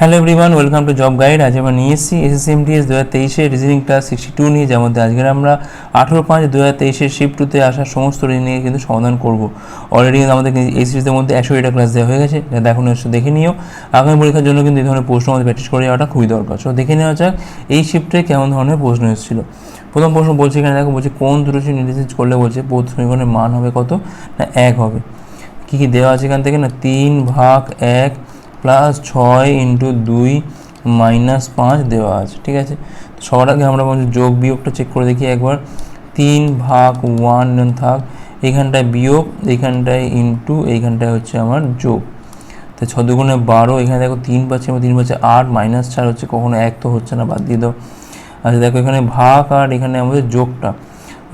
Hello everyone welcome to job guide আজ আমরা নিয়ে এসেছি এসএসএমটিএস দু হাজার তেইশে রিজনিং ক্লাস সিক্সটি টু নিয়ে, যার মধ্যে আজকের আমরা আঠেরো পাঁচ দু হাজার তেইশের শিফট টুতে আসা সমস্ত রিজনিং কিন্তু সমাধান করব। অলরেডি কিন্তু আমাদের এই সিরিজের মধ্যে একশো এটা ক্লাস দেওয়া হয়ে গেছে। দেখুন এসে, দেখে নিও। আগামী পরীক্ষার জন্য কিন্তু এই ধরনের প্রশ্ন আমাদের প্র্যাকটিস করে যাওয়াটা খুবই দরকার। সো দেখে নেওয়া যাক এই শিফটে কেমন ধরনের প্রশ্ন এসেছিল। প্রথম প্রশ্ন বলছে এখানে, দেখো বলছে, কোন দুটো নির্দেশ করলে বলছে বোধ সমীকরণের মান হবে কত? না, এক হবে। কী কী দেওয়া আছে এখান থেকে? না, তিন ভাগ এক প্লাস ছয় ইন্টু দুই মাইনাস পাঁচ দেওয়া আছে, ঠিক আছে? সবার আগে আমরা যোগ বিয়োগটা চেক করে দেখি একবার। তিন ভাগ ওয়ান থাক, এইখানটায় বিয়োগ, এইখানটায় ইন্টু এইখানটায় হচ্ছে আমার যোগ। তো ছ দুগুণে বারো, এখানে দেখো তিন পাচ্ছে এবং তিন পাচ্ছে আট মাইনাস চার হচ্ছে, কখনো এক তো হচ্ছে না, বাদ দিয়ে দাও। আচ্ছা দেখো এখানে ভাগ আর এখানে আমাদের যোগটা।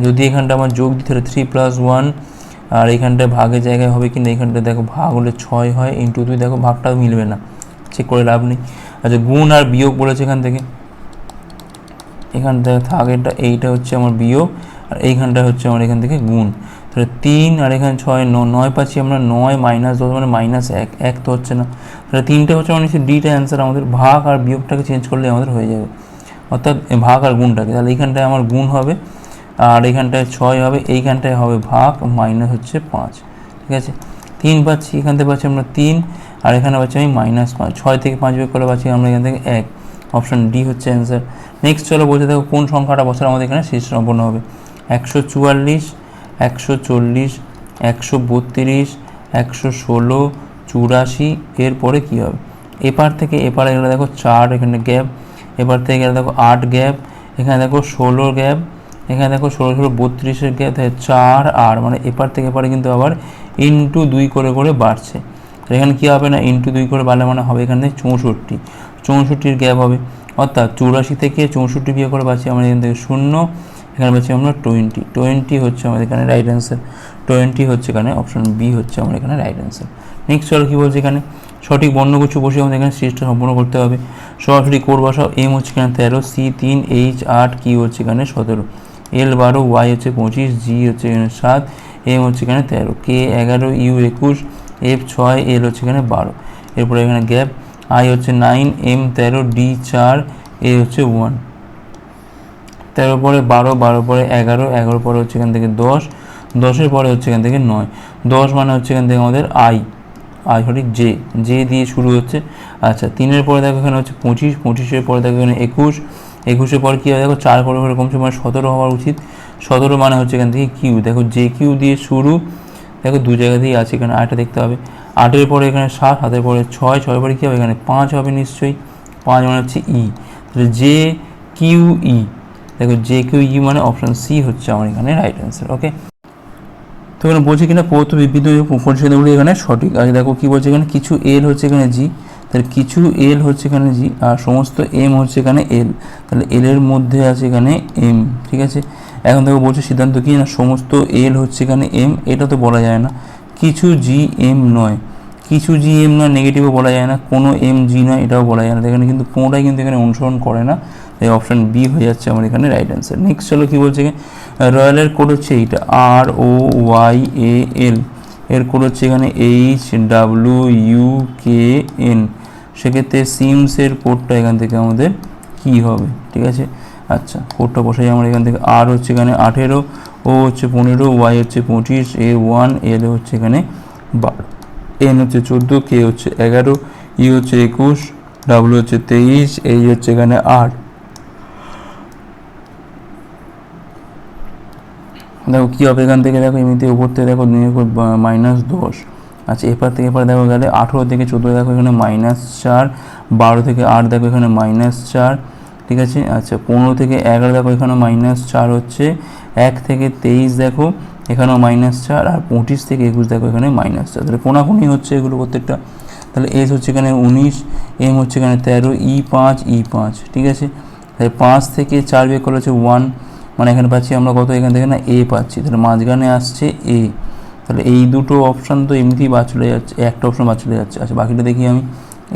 যদি এখানটা আমার যোগ দিতে থ্রি প্লাস ওয়ান আর এইখানটায় ভাগের জায়গায় হবে কিনা এইখানটায় দেখো ভাগ হলে ছয় হয় ইন্টু দুই দেখো ভাগটাও মিলবে না। চেক করে লাভ নেই। আচ্ছা গুণ আর বিয়োগ বলেছে এখান থেকে। এখানটায় থাক এটা এইটা হচ্ছে আমার বিয়োগ, আর এইখানটা হচ্ছে আমার এখান থেকে গুণ। তাহলে তিন আর এখানে ছয় নয় পাচ্ছি আমরা, নয় মাইনাস দশ মানে মাইনাস এক এক তো হচ্ছে না। তাহলে তিনটে হচ্ছে মানে ডিটা অ্যান্সার আমাদের ভাগ আর বিয়োগটাকে চেঞ্জ করলে আমাদের হয়ে যাবে। অর্থাৎ ভাগ আর গুণটাকে, তাহলে এইখানটায় আমার গুণ হবে। আর এইখানটায় ছয় হবে, এইখানটায় হবে ভাগ মাইনাস হচ্ছে পাঁচ, ঠিক আছে? তিন পাচ্ছি, এখান থেকে পাচ্ছি আমরা তিন, আর এখানে পাচ্ছি আমি মাইনাস পাঁচ, ছয় থেকে পাঁচ বের করে পাচ্ছি আমরা এখান থেকে এক অপশান ডি হচ্ছে অ্যান্সার নেক্সট চলো বলতে দেখো কোন সংখ্যাটা বছর আমাদের এখানে শেষ সম্পন্ন হবে? একশো চুয়াল্লিশ, একশো চল্লিশ, একশো বত্রিশ, একশো ষোলো, চুরাশি, এরপরে কী হবে? এপার থেকে এপারে গেলে দেখো চার এখানে গ্যাপ এবার থেকে গেলে দেখো আট গ্যাপ এখানে দেখো ষোলো গ্যাপ এখানে দেখো ষোলো ষোলো বত্রিশের চার আর মানে এপার থেকে এপারে কিন্তু আবার ইন্টু দুই করে করে বাড়ছে। এখানে কী হবে না ইন্টু দুই করে বাড়লে মানে হবে এখানে চৌষট্টি। চৌষট্টির গ্যাপ হবে। অর্থাৎ চৌরাশি থেকে চৌষট্টি বিয়ে করে পাচ্ছি আমরা এখান থেকে শূন্য, এখানে পাচ্ছি আমরা টোয়েন্টি টোয়েন্টি হচ্ছে আমাদের এখানে রাইট অ্যান্সার টোয়েন্টি হচ্ছে এখানে অপশন বি হচ্ছে আমার এখানে রাইট অ্যান্সার নেক্সট চলো কী বলছে এখানে? সঠিক বর্ণগুচ্ছ বসে আমাদের এখানে সিরিজটা সম্পূর্ণ করতে হবে। সরাসরি কোড বসাও এম হচ্ছে এখানে তেরো সি তিন এইচ আট কি হচ্ছে এখানে সতেরো। এল বারো ওয়াই হচ্ছে পঁচিশ জি হচ্ছে এখানে সাত এম হচ্ছে এখানে তেরো কে এগারো ইউ একুশ এফ ছয় এল হচ্ছে এখানে বারো। এরপরে এখানে গ্যাপ আই হচ্ছে নাইন এম তেরো ডি চার এ হচ্ছে ওয়ান তেরো পরে বারো বারো পরে এগারো এগারো পরে হচ্ছে এখান থেকে দশ, দশের পরে হচ্ছে এখান থেকে নয়। দশ মানে হচ্ছে এখান থেকে আমাদের আই আই সঠিক জে জে দিয়ে শুরু হচ্ছে। আচ্ছা তিনের পরে দেখো এখানে হচ্ছে পঁচিশ, পঁচিশের পরে দেখো এখানে একুশ একুশের পর কী হবে দেখো চার করে করে কমছে মানে সতেরো হওয়া উচিত। সতেরো মানে হচ্ছে এখান থেকে কিউ দেখো জে কিউ দিয়ে শুরু, দেখো দু জায়গা দিয়ে আছে এখানে আটটা দেখতে হবে। আটের পরে এখানে সাত, সাতের পরে ছয় ছয় পরে কী হবে? এখানে পাঁচ হবে নিশ্চয়ই। পাঁচ মানে হচ্ছে ই তাহলে জে কিউ ই দেখো জে কিউ ই মানে অপশান সি হচ্ছে আমার এখানে রাইট অ্যান্সার ওকে তো এখানে বলছে কিনা? পৌত বিবৃত পরিষেবাগুলি এখানে সঠিক। আছে দেখো কী বলছে এখানে? কিছু এল হচ্ছে এখানে জি তাহলে কিছু এল হচ্ছে এখানে জি, আর সমস্ত এম হচ্ছে এখানে এল তাহলে এল এর মধ্যে আছে এখানে এম ঠিক আছে? এখন দেখো বলছে সিদ্ধান্ত কি, না সমস্ত এল হচ্ছে এখানে এম এটা তো বলা যায় না। কিছু জি এম নয়। কিছু জি এম নয় নেগেটিভও বলা যায় না। কোনো এম জি নয়, এটাও বলা যায় না। এখানে কিন্তু কোনোটাই কিন্তু এখানে অনুসরণ করে না। তাই অপশান বি হয়ে যাচ্ছে আমার এখানে রাইট অ্যান্সার নেক্সট চলো কী বলছে রয়্যালের কোড হচ্ছে এইটা। আর ও ওয়াই এ এল এর কোড হচ্ছে এখানে H W U K N সেক্ষেত্রে সিমসের কোডটা এখান থেকে আমাদের কি হবে? ঠিক আছে? আচ্ছা কোডটা বসাই আমার এখান থেকে আর হচ্ছে এখানে আঠেরো ও হচ্ছে পনেরো ওয়াই হচ্ছে পঁচিশ এ ওয়ান এল হচ্ছে এখানে বারো। এন হচ্ছে চোদ্দ কে হচ্ছে এগারো ই হচ্ছে একুশ ডাব্লু হচ্ছে তেইশ এই হচ্ছে এখানে আট। দেখো কী হবে এখান থেকে? দেখো এমনিতে উপর থেকে দেখো মাইনাস দশ। আচ্ছা এপার থেকে এপার দেখো গেলে আঠেরো থেকে চোদ্দ, দেখো এখানে মাইনাস চার, বারো থেকে আট, দেখো এখানে মাইনাস চার, ঠিক আছে? আচ্ছা পনেরো থেকে এগারো, দেখো এখানে মাইনাস চার হচ্ছে, এক থেকে তেইশ, দেখো এখানেও মাইনাস চার, আর পঁচিশ থেকে একুশ, দেখো এখানে মাইনাস চার। তাহলে কোনাকুনি হচ্ছে এগুলো প্রত্যেকটা। তাহলে এস হচ্ছে এখানে উনিশ এম হচ্ছে এখানে তেরো ই পাঁচ ই পাঁচ, ঠিক আছে? তাহলে পাঁচ থেকে চার বের করলে হচ্ছে ওয়ান মানে এখানে পাচ্ছি আমরা কত? এখান থেকে না এ পাচ্ছি। তাহলে মাঝখানে আসছে এ তাহলে এই দুটো অপশান তো এমনিতেই বাদ চলে যাচ্ছে একটা অপশান বাদ চলে যাচ্ছে। আচ্ছা বাকিটা দেখি আমি।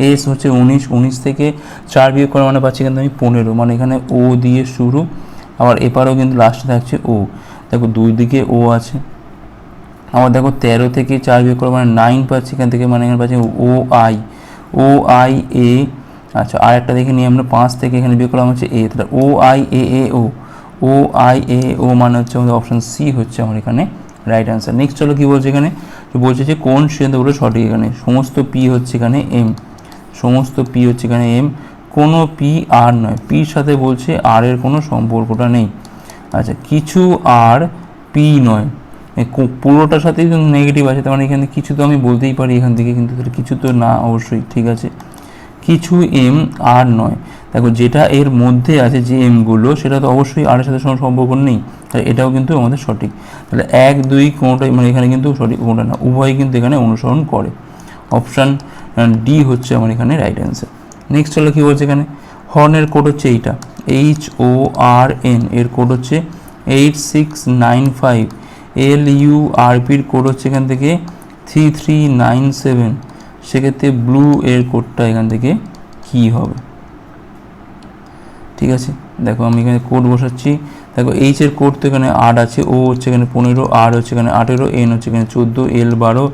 এস হচ্ছে উনিশ উনিশ থেকে চার বিয়োগ করে মানে পাচ্ছি কিন্তু আমি পনেরো। মানে এখানে ও দিয়ে শুরু, আবার এপারেও কিন্তু লাস্টে থাকছে ও দেখো, দুই দিকে ও আছে। আবার দেখো, তেরো থেকে চার বিয়োগ করে মানে নাইন পাচ্ছি এখান থেকে মানে এখানে পাচ্ছি ও আই ও আই এ আচ্ছা আর একটা দেখে নিই আমরা, পাঁচ থেকে এখানে বিয়োগ করলাম হচ্ছে এ তাহলে ও I A A O O I A ও মানে হচ্ছে আমাদের অপশান সি হচ্ছে আমার এখানে। রাইট অ্যান্সার নেক্সট চলো কী বলছে এখানে? বলছে যে কোন সিদ্ধান্তগুলো সঠিক এখানে? সমস্ত পি হচ্ছে এখানে এম সমস্ত পি হচ্ছে এখানে এম কোনো পি আর নয়। পির সাথে বলছে আর এর কোনো সম্পর্কটা নেই। আচ্ছা কিছু আর পি নয়। পুরোটার সাথেই তো নেগেটিভ আছে। তার মানে এখানে কিছু তো আমি বলতেই পারি এখান থেকে, কিন্তু কিছু তো না অবশ্যই, ঠিক আছে। কিছু এম আর নয়। দেখো, যেটা এর মধ্যে আছে যে এমগুলো সেটা তো অবশ্যই আর এর সাথে কোনো সম্পর্ক নেই। তাহলে এটাও কিন্তু আমাদের সঠিক। তাহলে এক, দুই কোনোটাই মানে এখানে কিন্তু সঠিক কোনোটা না উভয়ই কিন্তু এখানে অনুসরণ করে। অপশান ডি হচ্ছে আমার এখানে রাইট অ্যান্সার নেক্সট হলো কী বলছে এখানে? হর্নের কোড হচ্ছে এইটা। এইচ ও আর এন এর কোড হচ্ছে eight six nine five L U আরপির code হচ্ছে এখান থেকে থ্রি থ্রি নাইন সেভেন সেক্ষেত্রে ব্লু এর কোডটা এখান থেকে কী হবে? ঠিক আছে? দেখো আমি এখানে কোড বসাচ্ছি। দেখো এইচ এর কোড তো এখানে আট আছে। ও হচ্ছে এখানে পনেরো আর হচ্ছে এখানে আঠেরো এন হচ্ছে এখানে চোদ্দ এল বারো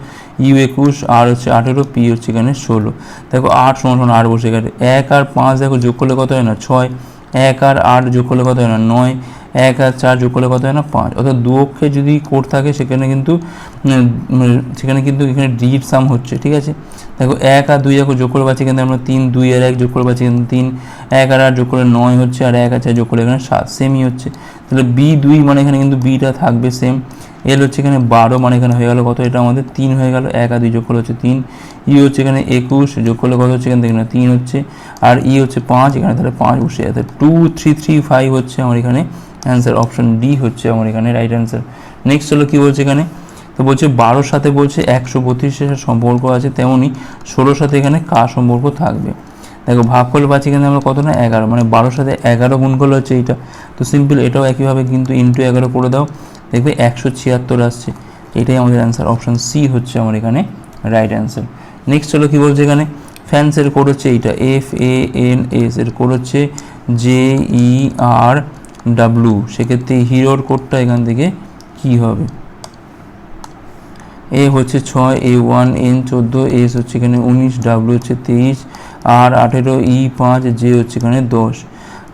ইউ একুশ আর হচ্ছে আঠেরো পি হচ্ছে এখানে ষোলো। দেখো আট সমান সমান আট বসে গেছে। এক আর পাঁচ দেখো যোগ করলে কত হয় না? ছয়। এক আর আট যোগ করলে কত হয় না? নয়। এক আর চার যোগ করলে কত হয় না? পাঁচ। অর্থাৎ দু অক্ষে যদি কোড থাকে, সেখানে কিন্তু মানে সেখানে কিন্তু এখানে ডিজিট সাম হচ্ছে, ঠিক আছে? দেখো, এক আর দুই দেখো যোগ করে পাচ্ছি কিন্তু আমরা তিন, দুই আর এক যোগ করে পাচ্ছি কিন্তু তিন। এক আর আট যোগ করে নয় হচ্ছে, আর এক আর চার যোগ করে এখানে সাত। সেমই হচ্ছে। তাহলে বি দুই মানে এখানে কিন্তু বিটা থাকবে সেম এল হচ্ছে এখানে বারো মানে এখানে হয়ে গেল কত? এটা আমাদের তিন হয়ে গেল। এক আর দুই যোগ করলে হচ্ছে তিন। ই হচ্ছে এখানে একুশ, যোগ করলে কত হচ্ছে এখানে দেখুন তিন হচ্ছে। আর ই হচ্ছে পাঁচ, এখানে তাহলে পাঁচ বসে যাবে টু থ্রি থ্রি ফাইভ হচ্ছে আমার এখানে অ্যান্সার অপশন ডি হচ্ছে আমার এখানে রাইট অ্যান্সার নেক্সট হলো কী বলছে এখানে? তো বলছে বারোর সাথে বলছে একশো বত্রিশের সম্পর্ক আছে তেমনই ষোলোর সাথে এখানে কার সম্পর্ক থাকবে। দেখো ভাগ করলে পাচ্ছি কিন্তু আমরা কত না? এগারো। মানে বারোর সাথে এগারো গুণ করলে হচ্ছে এইটা। তো সিম্পল এটাও একইভাবে কিন্তু ইন্টু এগারো করে দাও। দেখবে একশো ছিয়াত্তর আসছে। এটাই আমাদের অ্যান্সার অপশান সি হচ্ছে আমার এখানে রাইট অ্যান্সার নেক্সট হলো কী বলছে এখানে? ফ্যান্সের কোড হচ্ছে এইটা। এফ এ এন এস এর কোড হচ্ছে জে ই আর ডাব্লু সেক্ষেত্রে হিরোর কোডটা এখান থেকে কী হবে? এ হচ্ছে ছয় এ ওয়ান এন চোদ্দ এস হচ্ছে এখানে উনিশ ডাব্লু হচ্ছে তেইশ আর আঠেরো ই পাঁচ জে হচ্ছে এখানে দশ।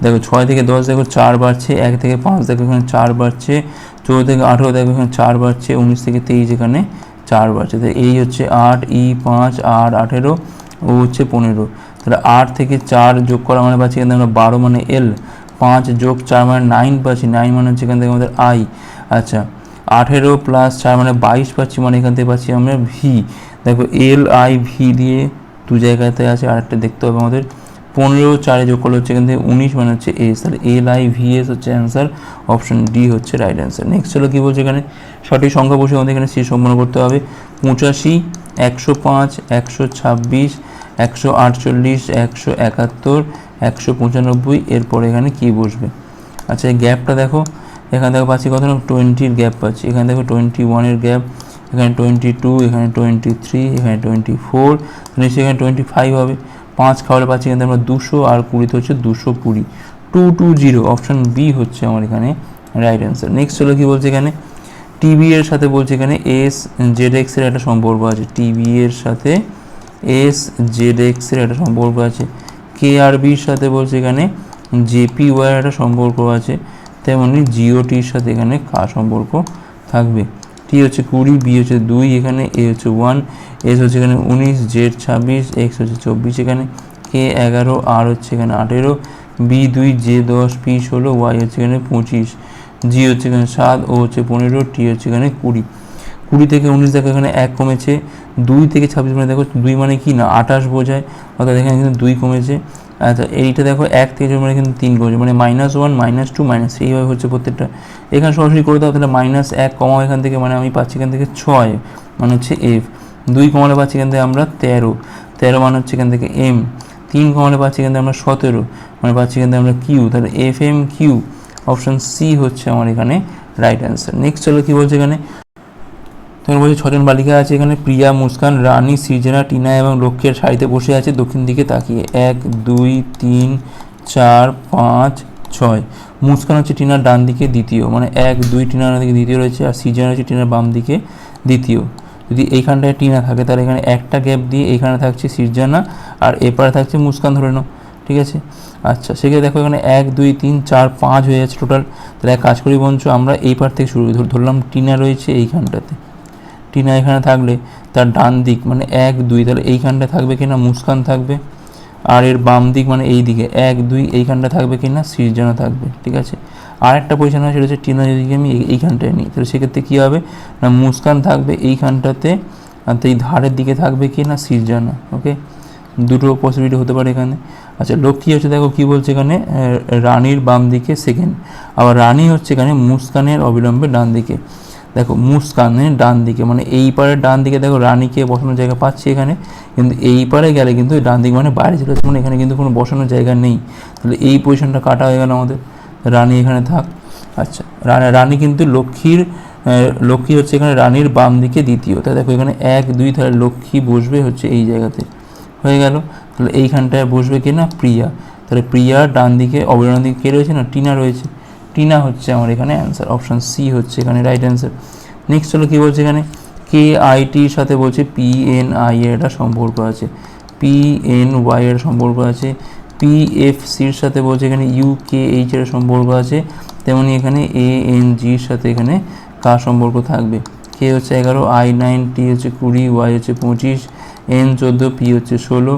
দেখো ছয় থেকে দশ দেখো চার বাড়ছে, এক থেকে পাঁচ দেখো এখানে চার বাড়ছে, চৌদ্দ থেকে আঠেরো দেখো এখানে চার বাড়ছে, উনিশ থেকে তেইশ এখানে চার বাড়ছে। তো এই হচ্ছে আট ই পাঁচ আর আঠেরো ও হচ্ছে পনেরো। তাহলে আট থেকে চার যোগ করা মানে পাচ্ছি এখান আমরা বারো মানে এল পাঁচ যোগ চার মানে নাইন পাচ্ছি নাইন মানে হচ্ছে এখান থেকে আমাদের আই আচ্ছা। আঠেরো প্লাস চার মানে বাইশ পাচ্ছি মানে এখান থেকে পাচ্ছি আমরা ভি দেখো এল আই ভি দিয়ে দু জায়গাতে আছে, আরেকটা দেখতে হবে আমাদের। পনেরো চারে যোগ করলে হচ্ছে এখান থেকে উনিশ মানে হচ্ছে এস তাহলে এল আই ভি এস হচ্ছে অ্যান্সার অপশন ডি হচ্ছে রাইট অ্যান্সার নেক্সট হলো কী বলছে এখানে? সঠিক সংখ্যা বসে আমাদের এখানে সি সম্পন্ন করতে হবে। পঁচাশি, একশো পাঁচ, একশো ছাব্বিশ একশো আটচল্লিশ, একশো একাত্তর, একশো পঁচানব্বই, এরপরে এখানে কী বসবে? আচ্ছা এই গ্যাপটা দেখো। এখানে দেখো পাচ্ছি কত টোয়েন্টির গ্যাপ পাচ্ছি। এখানে দেখো টোয়েন্টি ওয়ানের গ্যাপ, এখানে টোয়েন্টি টু এখানে টোয়েন্টি থ্রি এখানে টোয়েন্টি ফোর নিশ্চয়ই এখানে টোয়েন্টি ফাইভ হবে। পাঁচ খাওয়ালে পাচ্ছি এখানে আমরা দুশো, আর কুড়িতে হচ্ছে দুশো কুড়ি। Two two zero, option B হচ্ছে আমার এখানে রাইট অ্যান্সার নেক্সট হলো কী বলছে এখানে? টিভি এর সাথে বলছে এখানে এস জেড এক্সের একটা সম্পর্ক আছে। টিভি এর সাথে এস জেড এক্সের একটা সম্পর্ক আছে। কে আর বির সাথে বলছে এখানে জেপি ওয়ার একটা সম্পর্ক আছে। তেমনি জিওটির সাথে এখানে কার সম্পর্ক থাকবে। টি হচ্ছে কুড়ি বি হচ্ছে দুই, এখানে এ হচ্ছে ওয়ান এস হচ্ছে এখানে উনিশ জেড ছাব্বিশ এক্স হচ্ছে চব্বিশ এখানে। কে এগারো আর হচ্ছে এখানে আঠেরো বি দুই জে দশ পি ষোলো ওয়াই হচ্ছে এখানে পঁচিশ জি হচ্ছে এখানে সাত ও হচ্ছে পনেরো টি হচ্ছে এখানে কুড়ি। কুড়ি থেকে উনিশ দেখো এখানে এক কমেছে, দুই থেকে ছাব্বিশ মানে দেখো দুই মানে কি না, আঠাশ বোঝায়, অর্থাৎ এখানে কিন্তু দুই কমেছে। আচ্ছা এইটা দেখো এক থেকে চলে মানে কিন্তু তিন কমেছে মানে minus one minus two minus এইভাবে হচ্ছে প্রত্যেকটা। এখানে সরাসরি করে দাও, তাহলে মাইনাস এক কমাও এখান থেকে মানে আমি পাচ্ছি এখান থেকে ছয় মানে হচ্ছে এফ দুই কমালে পাচ্ছি এখান থেকে আমরা তেরো তেরো মানে হচ্ছে এখান থেকে এম তিন কমালে পাচ্ছি এখান থেকে আমরা সতেরো মানে পাচ্ছি এখান থেকে আমরা কিউ তাহলে F M Q option C হচ্ছে আমার এখানে রাইট অ্যান্সার নেক্সট হলো কী বলছে এখানে? তোমার বলছে, ছজন বালিকা আছে এখানে, প্রিয়া, মুস্কান, রানী, সৃজনা, টিনা এবং লক্ষ্যের সারিতে বসে আছে দক্ষিণ দিকে তাকিয়ে। এক, দুই, তিন, চার, পাঁচ, ছয়। মুস্কান হচ্ছে টিনার ডান দিকে দ্বিতীয় মানে এক, দুই টিনার দিকে দ্বিতীয় রয়েছে আর সৃজনা হচ্ছে টিনার বাম দিকে দ্বিতীয়। যদি এইখানটায় টিনা থাকে, তাহলে এখানে একটা গ্যাপ দিয়ে এইখানে থাকছে সিরজানা আর এপারে থাকছে মুস্কান, ধরে নাও, ঠিক আছে? আচ্ছা সেক্ষেত্রে দেখো এখানে এক, দুই, তিন, চার, পাঁচ হয়ে যাচ্ছে টোটাল তাহলে এক কাজ করি বঞ্চ আমরা এই পার থেকে শুরু। ধরলাম টিনা রয়েছে এইখানটাতে। টিনা এখানে থাকলে তার ডান দিক মানে এক, দুই, তাহলে এইখানটা থাকবে কিনা? মুস্কান থাকবে। আর এর বাম দিক মানে এই দিকে, এক, দুই, এইখানটা থাকবে কিনা? সিরজানা থাকবে, ঠিক আছে? আর একটা পজিশন আছে, সেটা হচ্ছে টিনা, যদি আমি এই- এইখানটায় নিই, তাহলে সেক্ষেত্রে কী হবে? না, মুস্কান থাকবে এইখানটাতে, আর এই ধারের দিকে থাকবে কি না সিরজানা ওকে দুটো পসিবিলিটি হতে পারে এখানে। আচ্ছা লক্ষ্মী হচ্ছে, দেখো কি বলছে এখানে? রানীর বাম দিকে সেকেন্ড আবার রানী হচ্ছে এখানে মুস্কানের অবিলম্বে ডান দিকে। দেখো মুস্কানের ডান দিকে মানে এই পারের ডান দিকে দেখো রানীকে বসানোর জায়গা পাচ্ছি এখানে, কিন্তু এই পারে গেলে কিন্তু ডান দিক মানে বাইরে চলে মানে এখানে কিন্তু কোনো বসানোর জায়গা নেই। তাহলে এই পজিশনটা কাটা হয়ে গেল আমাদের। রানী এখানে থাক। আচ্ছা রানী রানী কিন্তু লক্ষ্মীর লক্ষ্মী হচ্ছে এখানে রানীর বাম দিকে দ্বিতীয়। তাই দেখো এখানে এক, দুই, তাহলে লক্ষ্মী বসবে হচ্ছে এই জায়গাতে। হয়ে গেল। তাহলে এইখানটায় বসবে কি না প্রিয়া। তাহলে প্রিয়ার ডান দিকে অবিরাম দিকে কে রয়েছে না? টিনা রয়েছে। টিনা হচ্ছে আমার এখানে অ্যান্সার অপশান সি হচ্ছে এখানে রাইট অ্যান্সার নেক্সট হলো কী বলছে এখানে? কে আইটির সাথে বলছে পি এন আই এর সম্পর্ক আছে। পি এন ওয়াই এর সম্পর্ক আছে। পি এফ সির সাথে বলছে এখানে ইউ কে এইচ এর সম্পর্ক আছে। তেমনি এখানে এ এন জির সাথে এখানে কার সম্পর্ক থাকবে? কে হচ্ছে এগারো আই নাইন টি হচ্ছে কুড়ি ওয়াই হচ্ছে পঁচিশ এন চোদ্দ পি হচ্ছে ষোলো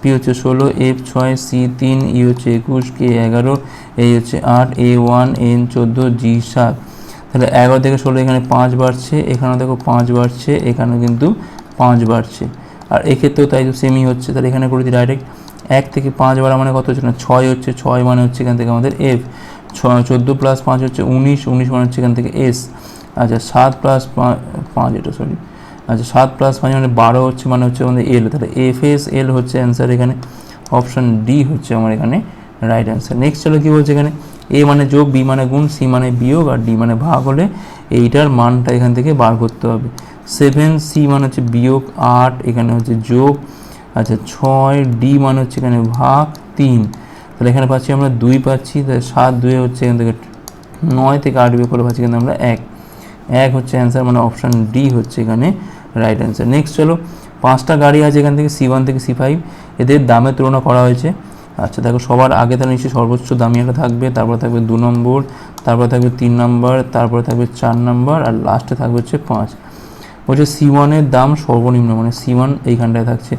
পি হচ্ছে ষোলো এফ ছয় সি তিন ই হচ্ছে একুশ কে এগারো এই হচ্ছে আট এ ওয়ান এন চোদ্দ জি সাত। তাহলে এগারো থেকে ষোলো এখানে পাঁচ বাড়ছে, এখানেও দেখো পাঁচ বাড়ছে, এখানেও কিন্তু পাঁচ বাড়ছে। আর এক্ষেত্রেও তাই তো সেমই হচ্ছে, তাহলে এখানে করে দিই ডাইরেক্ট এক থেকে পাঁচ বাড়া মানে কত হচ্ছে না? ছয় হচ্ছে, ছয় মানে হচ্ছে এখান থেকে আমাদের এফ ছয়, চোদ্দ প্লাস পাঁচ হচ্ছে উনিশ উনিশ মানে হচ্ছে এখান থেকে এস আচ্ছা সাত প্লাস পাঁচ এটা সরি আচ্ছা সাত প্লাস পাঁচ মানে বারো হচ্ছে মানে হচ্ছে আমাদের এল তাহলে এফ এস এল হচ্ছে অ্যান্সার এখানে অপশান ডি হচ্ছে আমার এখানে রাইট অ্যান্সার নেক্সট চলো কী বলছে এখানে? এ মানে যোগ বি মানে গুণ সি মানে বিয়োগ, আর ডি মানে ভাগ হলে এইটার মানটা এখান থেকে বার করতে হবে। সেভেন সি মানে হচ্ছে বিয়োগ, আট এখানে হচ্ছে যোগ আচ্ছা ছয় ডি মানে হচ্ছে এখানে ভাগ, তিন। তাহলে এখানে পাচ্ছি আমরা দুই পাচ্ছি, তাহলে সাত দুয়ে হচ্ছে এখান থেকে নয় থেকে আট বিয়োগ করে পাচ্ছি কিন্তু আমরা এক। এক হচ্ছে অ্যান্সার মানে অপশান ডি হচ্ছে এখানে রাইট অ্যান্সার নেক্সট চলো, পাঁচটা গাড়ি আছে এখান থেকে সি ওয়ান থেকে সি ফাইভ এদের দামের তুলনা করা হয়েছে। আচ্ছা দেখো, সবার আগে তাহলে নিশ্চয়ই সর্বোচ্চ দামি একটা থাকবে, তারপর থাকবে দু নম্বর, তারপর থাকবে তিন নম্বর, তারপর থাকবে চার নম্বর, আর লাস্টে থাকবে হচ্ছে পাঁচ। বলছে সি ওয়ানের দাম সর্বনিম্ন মানে সি ওয়ান এইখানটায় থাকছে।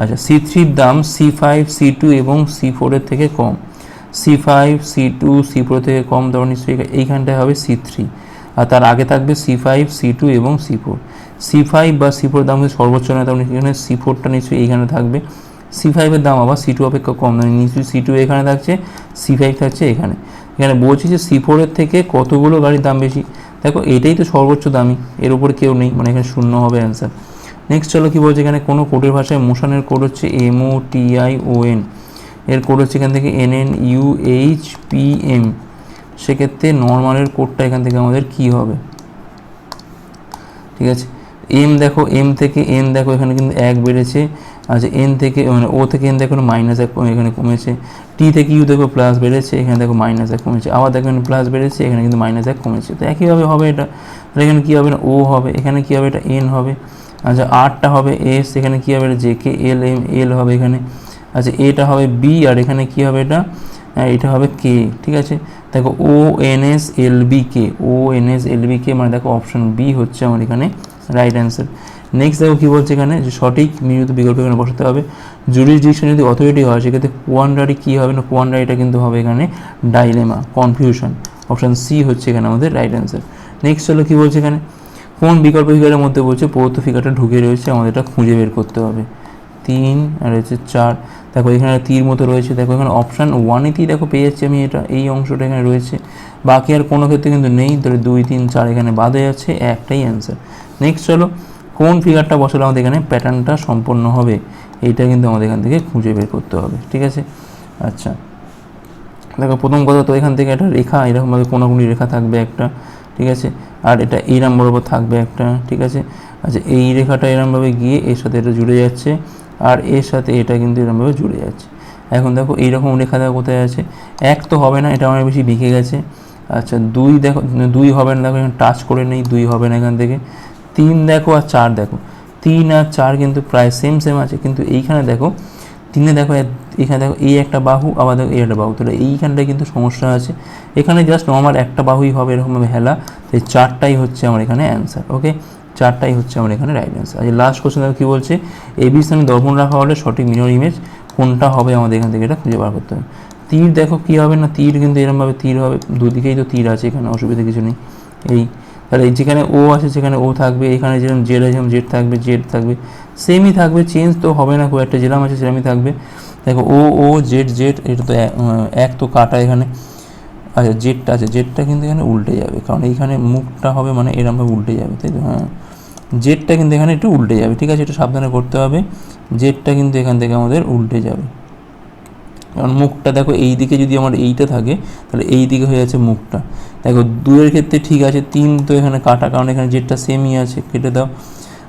আচ্ছা সি থ্রির দাম সি ফাইভ সি টু এবং সি ফোরের থেকে কম। C five C two C four থেকে কম তারপর নিশ্চয়ই এইখানটায় হবে সি থ্রি আর তার আগে থাকবে সি ফাইভ সি টু এবং সি ফোর সি ফাইভ বা সি ফোর দাম যদি সর্বোচ্চ নয় তাহলে এখানে সি ফোরটা নিশ্চয়ই এইখানে থাকবে। সি ফাইভের দাম আবার সি টু অপেক্ষা কম নয় নিশ্চয়ই সি টু এখানে থাকছে সি ফাইভ থাকছে এখানে। এখানে বলছি যে সি ফোরের থেকে কতগুলো গাড়ির দাম বেশি? দেখো, এটাই তো সর্বোচ্চ দামি, এর উপরে কেউ নেই মানে এখানে শূন্য হবে অ্যান্সার নেক্সট চলো কী বলছে এখানে, কোনো কোডের ভাষায় মোশনের কোড হচ্ছে M O T I O N এর কোড হচ্ছে এখান থেকে N N U H P M সেক্ষেত্রে নর্মালের কোডটা এখান থেকে আমাদের কি হবে? ঠিক আছে? এম দেখো এম থেকে এন দেখো এখানে কিন্তু এক বেড়েছে। আচ্ছা এন থেকে মানে ও থেকে এন দেখো মাইনাস এক এখানে কমেছে। টি থেকে ইউ দেখো প্লাস বেড়েছে এখানে দেখো মাইনাস এক কমেছে। আবার দেখো এখানে প্লাস বেড়েছে এখানে কিন্তু মাইনাস এক কমেছে। তো একইভাবে হবে এটা। তাহলে এখানে কী হবে? না ও হবে এখানে কী হবে? এটা এন হবে। আচ্ছা আরটা হবে এস এখানে কী হবে? এটা J K L M L হবে এখানে। আচ্ছা এটা হবে বি আর এখানে কী হবে এটা? হ্যাঁ, এটা হবে কে ঠিক আছে? দেখো O N S L B K O N S L B K মানে দেখো অপশন বি হচ্ছে আমার এখানে। রাইট অ্যান্সার নেক্সট দেখো কী বলছে এখানে যে সঠিক নিয়মিত বিকল্প এখানে বসাতে হবে। জুরিসডিকশন যদি অথরিটি হয়, সেক্ষেত্রে কোয়ান্ডারি কী হবে না কোয়ান্ডারিটা কিন্তু হবে এখানে ডাইলেমা কনফিউশন অপশান সি হচ্ছে এখানে আমাদের রাইট অ্যান্সার নেক্সট হলো কী বলছে এখানে? কোন বিকল্প ফিগারের মধ্যে বলছে পৌর্ত ফিগারটা ঢুকে রয়েছে, আমাদের এটা খুঁজে বের করতে হবে। তিন আর হচ্ছে চার। দেখো এখানে তীর মতো রয়েছে। দেখো এখানে অপশান ওয়ানেতেই দেখো পেয়ে যাচ্ছি আমি এটা। এই অংশটা এখানে রয়েছে। বাকি আর কোনো ক্ষেত্রে কিন্তু নেই। তাহলে দুই, তিন, চার এখানে বাদে যাচ্ছে একটাই অ্যান্সার নেক্সট চলো কোন ফিগারটা বসালে আমাদের এখানে? প্যাটার্নটা সম্পন্ন হবে। এইটা কিন্তু আমাদের এখান থেকে খুঁজে বের করতে হবে, ঠিক আছে? আচ্ছা। দেখো, প্রথম কথা তো এখান থেকে একটা রেখা, এরকমভাবে কোনো কোনো রেখা থাকবে একটা, ঠিক আছে? আর এটা এই এইরকম বরাবর থাকবে একটা, ঠিক আছে? আচ্ছা এই রেখাটা এরকমভাবে গিয়ে এর সাথে এটা জুড়ে যাচ্ছে, আর এর সাথে এটা কিন্তু এরকমভাবে জুড়ে যাচ্ছে। এখন দেখো, এইরকম রেখা দেখো কোথায় আছে। এক তো হবে না, এটা অনেক বেশি বিকে গেছে। আচ্ছা দুই দেখো, দুই হবে না, দেখো এখানে টাচ করে নেই, দুই হবে না এখান থেকে। তিন দেখো আর চার দেখো। তিন আর চার কিন্তু প্রায় সেম সেম আছে। কিন্তু এইখানে দেখো, তিনে দেখো এখানে দেখো এই একটা বাহু, আবার দেখো এই একটা বাহু। তাহলে এইখানটায় কিন্তু সমস্যা আছে। এখানে জাস্ট আমার একটা বাহুই হবে এরকমভাবে হেলা। তো চারটাই হচ্ছে আমার এখানে অ্যান্সার ওকে চারটাই হচ্ছে আমার এখানে রাইট অ্যান্সার আচ্ছা লাস্ট কোশ্চেন দেখো কী বলছে? এবি স্থানে দর্পণ রাখা হলে সঠিক মিরর ইমেজ কোনটা হবে? আমাদের এখান থেকে এটা খুঁজে বার করতে হবে। তীর দেখো কী হবে না? তীর কিন্তু এরকমভাবে তীর হবে। দুদিকেই তো তীর আছে এখানে, অসুবিধা কিছু নেই। এই তাহলে যেখানে ও আছে, সেখানে ও থাকবে, এখানে যেরকম জেড আছে জেড থাকবে জেড থাকবে সেমই থাকবে চেঞ্জ তো হবে না, খুব একটা যেরকম আছে, সেরকমই থাকবে। দেখো ও ও জেড জেড এটা তো এক- এক তো কাটা এখানে। আচ্ছা জেডটা আছে জেডটা কিন্তু এখানে উল্টে যাবে, কারণ এইখানে মুখটা হবে মানে এরমভাবে উল্টে যাবে, তাই তো? হ্যাঁ। জেডটা কিন্তু এখানে একটু উল্টে যাবে, ঠিক আছে? এটা সাবধানে করতে হবে। জেডটা কিন্তু এখান থেকে আমাদের উল্টে যাবে। কারণ মুখটা দেখো এই দিকে যদি আমার এইটা থাকে, তাহলে এই দিকে হয়ে যাচ্ছে মুখটা। দেখো দুয়ের ক্ষেত্রে ঠিক আছে, তিন তো এখানে কাটা, কারণ এখানে জেডটা সেমই আছে, কেটে দাও।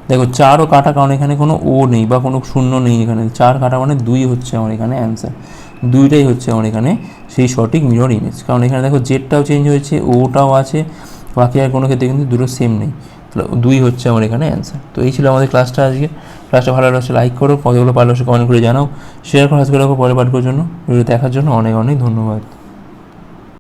দেখো চারও কাটা, কারণ এখানে কোনো ও নেই বা কোনো শূন্য নেই এখানে। চার কাটা মানে দুই হচ্ছে আমার এখানে অ্যান্সার দুইটাই হচ্ছে আমার এখানে সেই সঠিক মিরর ইমেজ কারণ এখানে দেখো জেডটাও চেঞ্জ হয়েছে ওটাও আছে, বাকি আর কোনো ক্ষেত্রে কিন্তু দুটো সেম নেই। তাহলে দুই হচ্ছে আমার এখানে অ্যান্সার তো এই ছিল আমাদের ক্লাসটা আজকে। ক্লাসটা ভালো লাগছে লাইক করো কতগুলো পারলে কমেন্ট করে জানাও। শেয়ার করো আজকে রাখো পরে পাঠ করার জন্য। ভিডিও দেখার জন্য অনেক অনেক ধন্যবাদ।